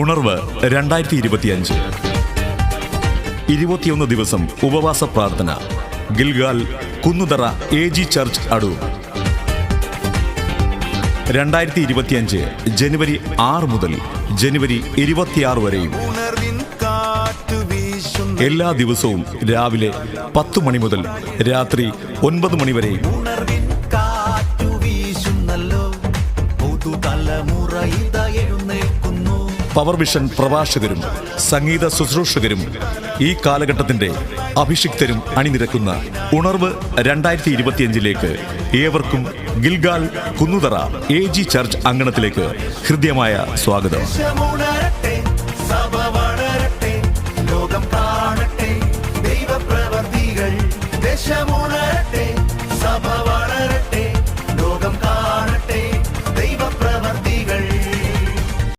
ഉണർവ് രണ്ടായിരത്തി ഇരുപത്തിയഞ്ച് ഇരുപത്തിയൊന്ന് ദിവസം ഉപവാസ പ്രാർത്ഥന. Gilgal Kunnuthara A G church Adoor. രണ്ടായിരത്തി ഇരുപത്തിയഞ്ച് ജനുവരി ആറ് മുതൽ ജനുവരി ഇരുപത്തിയാറ് വരെയും. എല്ലാ ദിവസവും രാവിലെ പത്ത് മണി മുതൽ രാത്രി ഒൻപത് മണി വരെയും. പുതുതലമുറ ഇത പവർ വിഷൻ പ്രഭാഷകരും സംഗീത ശുശ്രൂഷകരും ഈ കാലഘട്ടത്തിന്റെ അഭിഷിക്തരും അണിനിരക്കുന്ന ഉണർവ് രണ്ടായിരത്തി ഇരുപത്തിയഞ്ചിലേക്ക് ഏവർക്കും Gilgal Kunnuthara A G church അങ്കണത്തിലേക്ക് ഹൃദ്യമായ സ്വാഗതം. ലോകം കാണട്ടെ ദൈവപ്രവർത്തികൾ ദശമുണ